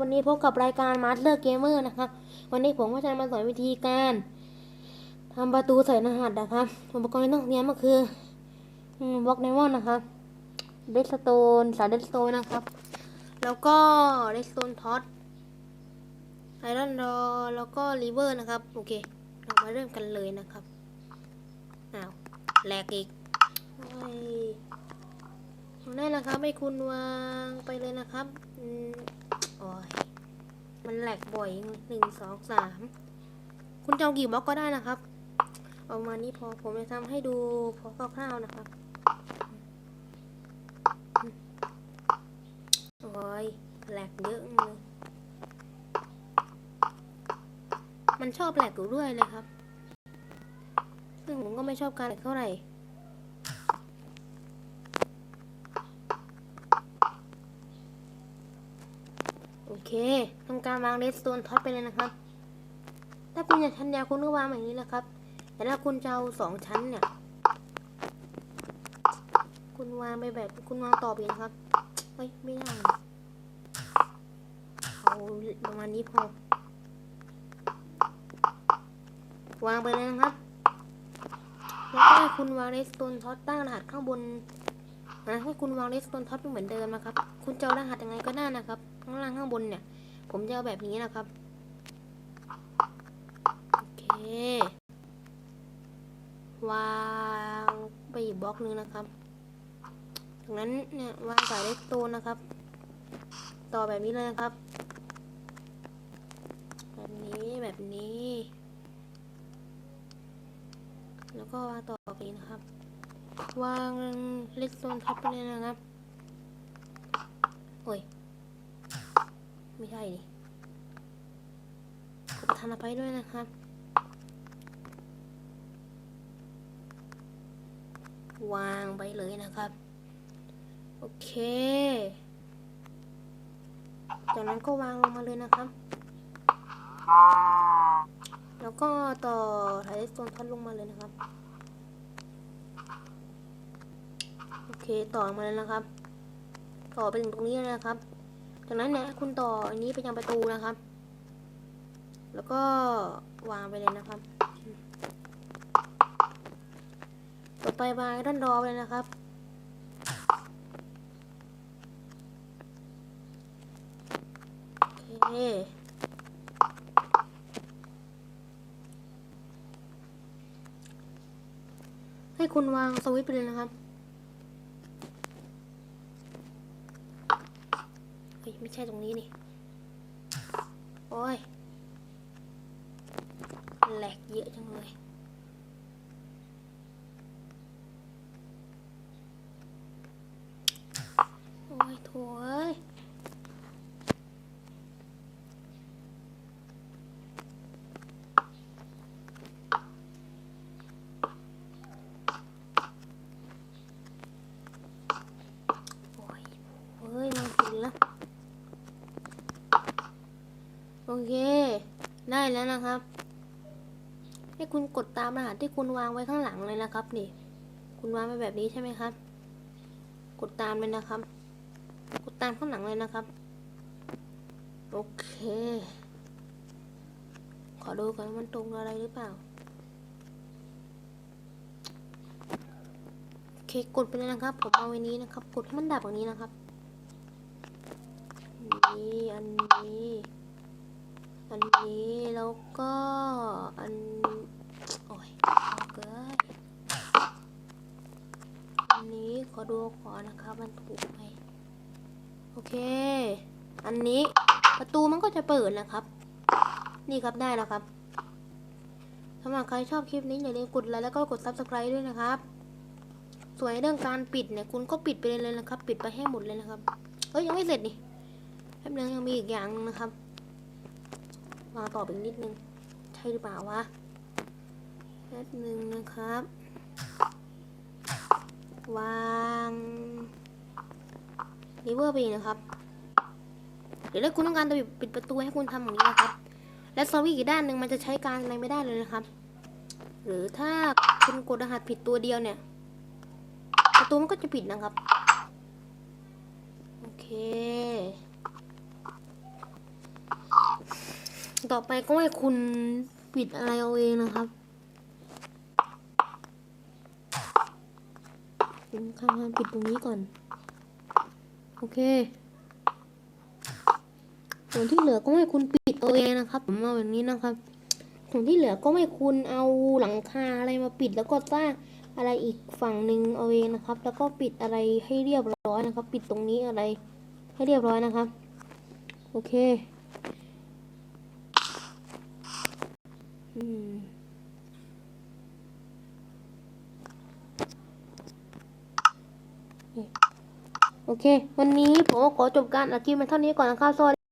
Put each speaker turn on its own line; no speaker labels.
วันนี้พบกับรายการ Master Gamer นะครับ วันนี้ผมก็จะมาสอนวิธีการทำประตูใส่รหัสนะครับอุปกรณ์ที่ต้องเตรียมก็คือบล็อกไดมอนนะครับเดสโตนสายเดสโตนนะครับ แล้วก็เดสโตนท็อตไอรอนรอแล้วก็รีเวอร์นะครับ โอเค เรามาเริ่มกันเลยนะครับอ้าวแหลกอีกได้แล้วครับให้คุณวางไปเลยนะครับ อยมันแหลกบ่อยหนึ่งสองสามคุณจะเอากี่บล็อกก็ได้นะครับ เอามานี้พอผมจะทำให้ดูพอคร่าวๆนะครับโอ้ยแหลกเยอะเลยมันชอบแหลกอยู่เรื่อยเลยครับ ซึ่งผมก็ไม่ชอบการแหลกเท่าไหร่ เคทำการวางเลสโตนท็อปไปเลยนะครับ ถ้าคุณอยากชั้นยาวคุณก็วางแบบนี้นะครับ แต่ถ้าคุณจะเอาสองชั้นเนี่ย คุณวางไปแบบคุณวางต่อไปนะครับเฮ้ยไม่ได้เอาประมาณนี้พอ วางไปเลยนะครับ แล้วก็คุณวางเลสโตนท็อปตั้งรหัสข้างบน นะให้คุณวางเลสโตนท็อปเหมือนเดิมนะครับ คุณจะรหัสยังไงก็ได้นะครับ ข้างล่างข้างบนเนี่ย ผมจะเอาแบบนี้นะครับ โอเค วางไปอีกบล็อกนึงนะครับจากนั้นเนี่ยวางสายเลสโตนนะครับ ต่อแบบนี้เลยนะครับ แบบนี้แบบนี้ แล้วก็วางต่อไปนะครับ วางเลสโตนทับไปเลยนะครับ โอ้ย ไม่ใช่ดิกดประธานอภัยด้วยนะครับวางไปเลยนะครับ โอเค จากนั้นก็วางลงมาเลยนะครับ แล้วก็ต่อถ่ายเลสโตนทัดลงมาเลยนะครับ เคต่อมาเลยนะครับ ต่อไปถึงตรงนี้เลยนะครับ จากนั้นเนี่ยคุณต่ออันนี้ไปยังประตูนะครับ แล้วก็วางไปเลยนะครับ ต่อไปวางด้านรอไปเลยนะครับโอเคให้คุณวางสวิตช์ไปเลยนะครับ เฮ้ยไม่ ใช่ตรงนี้นี่ โอ้ยแหลกเยอะจังเลย โอ้ยโถ่เอ้ย โอ้ยเฮ้ยมันผิดแล้ว โอ เค ได้แล้วนะครับ ให้คุณกดตามรหัสที่คุณวางไว้ข้างหลังเลยนะครับ นี่ คุณวางไว้แบบนี้ใช่ไหมครับ กดตามเลยนะครับ กดตามข้างหลังเลยนะครับ โอเค ขอดูก่อนมันตรงอะไรหรือเปล่าโอเคกดไปเลยนะครับ ผมเอาไว้นี้นะครับ กดให้มันดับอย่างนี้นะครับ นี่ อันนี้ อันนี้แล้วก็อัน โอ้ยเกินอันนี้ขอดูขอนะครับมันถูกไหมโอเค อันนี้ประตูมันก็จะเปิดนะครับ นี่ครับได้แล้วครับถ้าหากใครชอบคลิปนี้อย่าลืมกดไลค์แล้วก็กด subscribe ด้วยนะครับ ส่วนเรื่องการปิดเนี่ยคุณก็ปิดไปเลยเลยนะครับ ปิดไปให้หมดเลยนะครับ เอ้ยยังไม่เสร็จนี่แป๊บนึงยังมีอีกอย่างนะครับ มาต่อไปอีกนิดนึง ใช่หรือเปล่าวะแป๊บนึงนะครับ วางลิเวอร์ไปอีนะครับเดี๋ยวถ้าคุณต้องการจะปิดประตูให้คุณทำอย่างนี้นะครับ และซอวี่อีกด้านหนึ่งมันจะใช้การอะไรไม่ได้เลยนะครับ หรือถ้าคุณกดรหัสผิดตัวเดียวเนี่ย ประตูมันก็จะปิดนะครับ โอเค ต่อไปก็ให้คุณปิดอะไรเอาเองนะครับผมข้างๆปิดตรงนี้ก่อน โอเค ส่วนที่เหลือก็ให้คุณปิดเอาเองนะครับ ผมเอาแบบนี้นะครับ ส่วนที่เหลือก็ให้คุณเอาหลังคาอะไรมาปิดแล้วก็สร้างอะไรอีกฝั่งหนึ่งเอาเองนะครับ แล้วก็ปิดอะไรให้เรียบร้อยนะครับ ปิดตรงนี้อะไรให้เรียบร้อยนะครับ โอเค อืมโอเค วันนี้ผมก็ขอจบการอัดคลิปมาเท่านี้ก่อนนะครับสวัสดี